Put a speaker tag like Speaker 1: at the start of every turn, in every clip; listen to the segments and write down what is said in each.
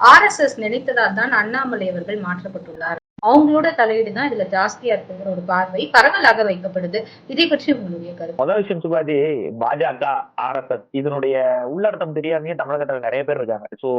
Speaker 1: R S S நினைத்ததால் தான் அண்ணாமலை அவர்கள் மாற்றப்பட்டுள்ளார். அவங்களோட தலையீடு தான் இதுல ஜாஸ்தியா இருக்குங்கிற ஒரு பார்வை பரவலாக வைக்கப்படுது. இதை பற்றி உங்களுடைய கருத்து?
Speaker 2: முதல் விஷயம் சுபாதி பாஜக ஆர்எஸ்எஸ் இதனுடைய உள்ளர்த்தம் தெரியாமையே தமிழகத்துல நிறைய பேர் இருக்காங்க. சோ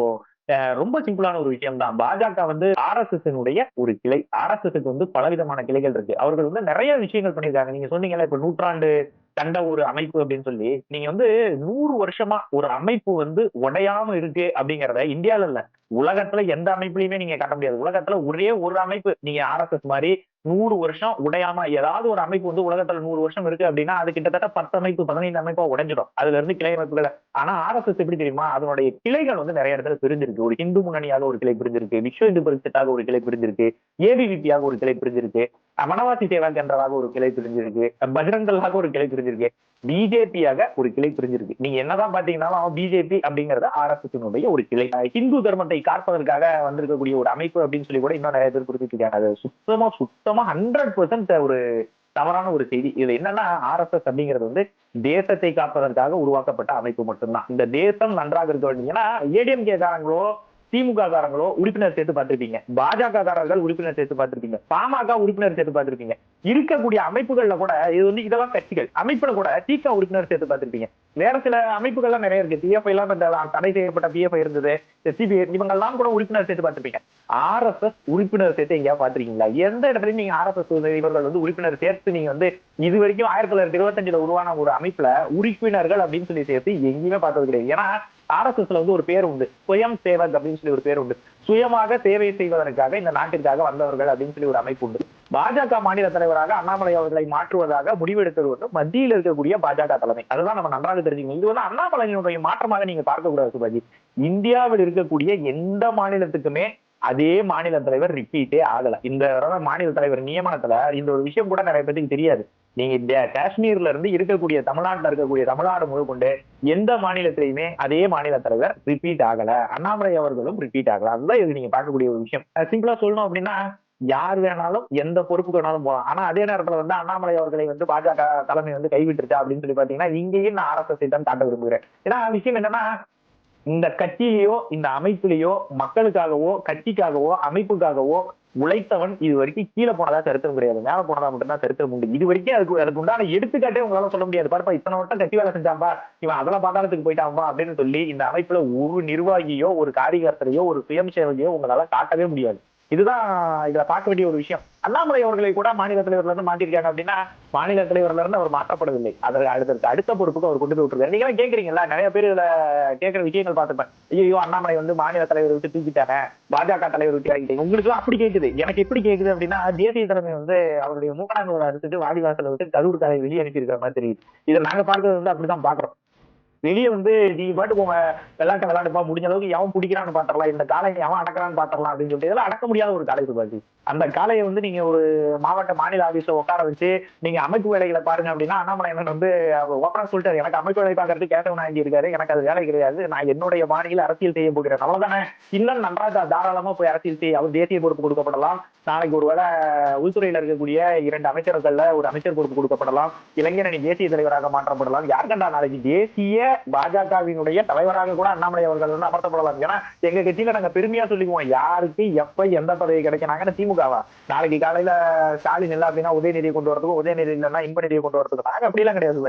Speaker 2: ரொம்ப சிம்பிளான ஒரு விஷயம் தான் பாஜக வந்து ஆர்எஸ்எஸ் ஒரு கிளை. ஆர்எஸ்எஸ் வந்து பலவிதமான கிளைகள் இருக்கு. அவர்கள் வந்து நிறைய விஷயங்கள் பண்ணியிருக்காங்க. நீங்க சொன்னீங்கல்ல இப்ப நூற்றாண்டு கண்ட ஒரு அமைப்பு அப்படின்னு சொல்லி நீங்க வந்து நூறு வருஷமா ஒரு அமைப்பு வந்து உடையாம இருக்கு அப்படிங்கறத இந்தியால இல்ல. உலகத்துல எந்த அமைப்புலயுமே நீங்க காட்ட முடியாது. உலகத்துல ஒரே ஒரு அமைப்பு நீங்க ஆர்எஸ்எஸ் மாதிரி நூறு வருஷம் உடையாம ஏதாவது ஒரு அமைப்பு வந்து உலகத்துல நூறு வருஷம் இருக்கு அப்படின்னா அது கிட்டத்தட்ட பத்து அமைப்பு பதினைந்து அமைப்பா உடைஞ்சிடும். அதுல இருந்து கிளை அமைப்புகள் ஆனா ஆர்எஸ்எஸ் எப்படி தெரியுமா? அதனுடைய கிளைகள் வந்து நிறைய இடத்துல பிரிஞ்சிருக்கு. ஒரு இந்து முன்னணியாக ஒரு கிளை பிரிஞ்சிருக்கு விஸ்வ இந்து பரிசத்தாக ஒரு கிளை பிரிஞ்சிருக்கு ஏபிவிபியாக ஒரு கிளை பிரிஞ்சிருக்கு வனவாசி சேவா கேந்திராவாக ஒரு கிளை பிரிஞ்சிருக்கு பஜ்ரங்களாக ஒரு கிளை பிரிஞ்சிருக்கு பிஜேபியாக ஒரு கிளை பிரிஞ்சிருக்கு. நீங்க என்னதான் பாத்தீங்கன்னாலும் பிஜேபி அப்படிங்கறத ஆர்எஸ்எஸ்னுடைய ஒரு கிளை. ஹிந்து தர்மத்தை காப்பதற்காக வந்திருக்கக்கூடிய ஒரு அமைப்பு அப்படின்னு சொல்லி கூட இன்னும் நிறைய பேர் குறிப்பிட்டிருக்காங்க. அது சுத்தமா சுத்தமா ஹண்ட்ரட் பர்சன்ட் ஒரு தவறான ஒரு செய்தி. இது என்னன்னா ஆர்எஸ்எஸ் அப்படிங்கிறது வந்து தேசத்தை காப்பதற்காக உருவாக்கப்பட்ட அமைப்பு மட்டும்தான். இந்த தேசம் நன்றாக இருக்க வேண்டும் ஏன்னா ஏடிஎம்கே காரங்களோ திமுக காரங்களோ உறுப்பினர் சேர்த்து பார்த்திருப்பீங்க. பாஜக காரர்கள் உறுப்பினர் சேர்த்து பார்த்திருப்பீங்க. பாமக உறுப்பினர் சேர்த்து பார்த்திருப்பீங்க. இருக்கக்கூடிய அமைப்புகள்ல கூட இது வந்து இதெல்லாம் கட்சிகள். அமைப்புல கூட தீகா உறுப்பினர் சேர்த்து பார்த்திருப்பீங்க. வேற சில அமைப்புகள்லாம் நிறைய இருக்கு. பிஎஃப் எல்லாம் இந்த தடை செய்யப்பட்ட பிஎஃப் இருந்தது. சிபிஐ இவங்க எல்லாம் கூட உறுப்பினர் சேர்த்து பார்த்திருப்பீங்க. ஆர்எஸ்எஸ் உறுப்பினர் சேர்த்து எங்கேயா பாத்திருக்கீங்களா எந்த இடத்துலயும் நீங்க ஆர்எஸ்எஸ் இவர்கள் வந்து உறுப்பினர் சேர்த்து நீங்க வந்து இது வரைக்கும் ஆயிரத்தி தொள்ளாயிரத்தி இருபத்தஞ்சுல உருவான ஒரு அமைப்புல உறுப்பினர்கள் அப்படின்னு சொல்லி சேர்த்து எங்கேயுமே பார்த்தது கிடையாது. ஏன்னா ஆர்எஸ்எஸ்ல வந்து ஒரு பேர் உண்டு. சுயம் சேவக் அப்படின்னு சொல்லி ஒரு பேர் உண்டு. சுயமாக சேவை செய்வதற்காக இந்த நாட்டிற்காக வந்தவர்கள் அப்படின்னு சொல்லி ஒரு அமைப்பு உண்டு. பாஜக மாநில தலைவராக அண்ணாமலை அவர்களை மாற்றுவதாக முடிவெடுத்தது வந்து மத்தியில் இருக்கக்கூடிய பாஜக தலைமை. அதுதான் நம்ம நன்றாக தெரிஞ்சுக்கணும். இது வந்து அண்ணாமலையினுடைய மாற்றமாக நீங்க பார்க்கக்கூடாது சுபாஜி. இந்தியாவில் இருக்கக்கூடிய எந்த மாநிலத்துக்குமே அதே மாநில தலைவர் ரிப்பீட்டே ஆகல. இந்த மாநில தலைவர் நியமனத்துல இந்த ஒரு விஷயம் கூட நிறைய பேருக்கு தெரியாது. நீங்க இந்த காஷ்மீர்ல இருந்து இருக்கக்கூடிய தமிழ்நாட்டுல இருக்கக்கூடிய தமிழ்நாடு முழுக்கொண்டு எந்த மாநிலத்திலையுமே அதே மாநில தலைவர் ரிப்பீட் ஆகல. அண்ணாமலை அவர்களும் ரிப்பீட் ஆகல. அதுதான் இது நீங்க பார்க்கக்கூடிய ஒரு விஷயம். சிம்பிளா சொல்லணும் அப்படின்னா யார் வேணாலும் எந்த பொறுப்புக்கு வேணாலும் போகலாம். ஆனா அதே நேரத்துல வந்து அண்ணாமலை அவர்களை வந்து பாஜக தலைமை வந்து கைவிட்டுருச்சா அப்படின்னு சொல்லி பாத்தீங்கன்னா இங்கேயும் நான் ஆர்எஸ்எஸ் தான் தாண்ட விரும்புகிறேன். ஏன்னா விஷயம் என்னன்னா இந்த கட்சியிலேயோ இந்த அமைப்பிலேயோ மக்களுக்காகவோ கட்சிக்காகவோ அமைப்புக்காகவோ உழைத்தவன் இது வரைக்கும் கீழே போனதா சரித்திரம் கிடையாது. மேல போனதா மட்டும்தான் சரித்திரம் உண்டு. இது வரைக்கும் அதுக்கு அதுக்கு உண்டான எடுத்துக்காட்டே உங்களால சொல்ல முடியாது. பாருப்பா இத்தனை வட்டம் கட்சி வேலை செஞ்சாம்பா இவன் அதெல்லாம் பாதாளத்துக்கு போயிட்டாம்பா அப்படின்னு சொல்லி இந்த அமைப்புல ஒரு நிர்வாகியோ ஒரு காரியகர்த்தரையோ ஒரு சுயம் சேவையோ உங்களால காட்டவே முடியாது. இதுதான் இதுல பார்க்க வேண்டிய ஒரு விஷயம். அண்ணாமலை அவர்களை கூட மாநில தலைவர்ல இருந்து மாட்டிருக்காங்க அப்படின்னா மாநில தலைவர்ல இருந்து அவர் மாற்றப்படவில்லை. அதற்கு அடுத்த அடுத்த பொறுப்புக்கு அவர் கொண்டு போய் விட்டுருக்காரு. நீங்க கேக்குறீங்களா நிறைய பேர் இதுல கேட்கிற விஷயங்கள் பார்த்துப்பேன். ஐயோ அண்ணாமலை வந்து மாநில தலைவர் விட்டு தூக்கிட்டாங்க பாஜக தலைவர் விட்டு இறக்கிட்டீங்க உங்களுக்கு அப்படி கேக்குது. எனக்கு எப்படி கேக்குது அப்படின்னா தேசிய தலைமை வந்து அவருடைய மூக்கணாங்களை அறுத்துட்டு வாடிவாசல விட்டு கரூர் கலை வெளியே அனுப்பியிருக்கிற மாதிரி தெரியுது. இதை நாங்க பார்க்கறது வந்து அப்படிதான் பாக்குறோம் வெளியே வந்து நீ பாட்டுக்கு உங்க விளையாட்டு விளையாடுப்பா முடிஞ்ச அளவுக்கு எவன் பிடிக்கிறான்னு பாத்திரலாம் இந்த காலையை எவன் அடக்கிறான்னு பாத்திரலாம் அப்படின்னு சொல்லிட்டு இதெல்லாம் அடக்க முடியாத ஒரு காலை சுபாஜி அந்த காலையை வந்து நீங்க ஒரு மாவட்ட மாநில ஆபீஸ்ல உட்கார வச்சு நீங்க அமைப்பு வேலைகளை பாருங்க அப்படின்னா அண்ணாமலை வந்து ஓப்பனா சொல்லிட்டாரு எனக்கு அமைப்பு வேலை பாக்குறது கேட்டவன் இருக்காரு எனக்கு அது வேலை கிடையாது நான் என்னுடைய மாநில அரசியல் செய்ய போகிறேன். அவ்வளவுதானே? இன்னும் நன்றாக தாராளமா போய் அரசியல் செய்ய அவர் தேசிய பொறுப்பு கொடுக்கப்படலாம். நாளைக்கு ஒருவேளை உள்துறையில இருக்கக்கூடிய இரண்டு அமைச்சர்கள்ல ஒரு அமைச்சர் பொறுப்பு கொடுக்கப்படலாம். இளைஞரணி தேசிய தலைவராக மாற்றப்படலாம். யாருக்கண்டா நாளைக்கு தேசிய பாஜகவினுடைய தலைவராக கூட அண்ணாமலை அவர்கள் வந்து அமர்த்தப்படலாம் ஏன்னா எங்க கட்சியில நாங்க பெருமையா சொல்லிக்குவோம். யாருக்கு எப்ப எந்த பதவி கிடைக்கிறாங்கன்னு திமுகவா. நாளைக்கு காலையில ஸ்டாலின் இல்ல அப்படின்னா உதயநிதியை கொண்டு வரதுக்கும் உதயநிதி இல்லைன்னா இன்ப நிதியை கொண்டு வரதுக்கு. நாங்க அப்படிலாம் கிடையாது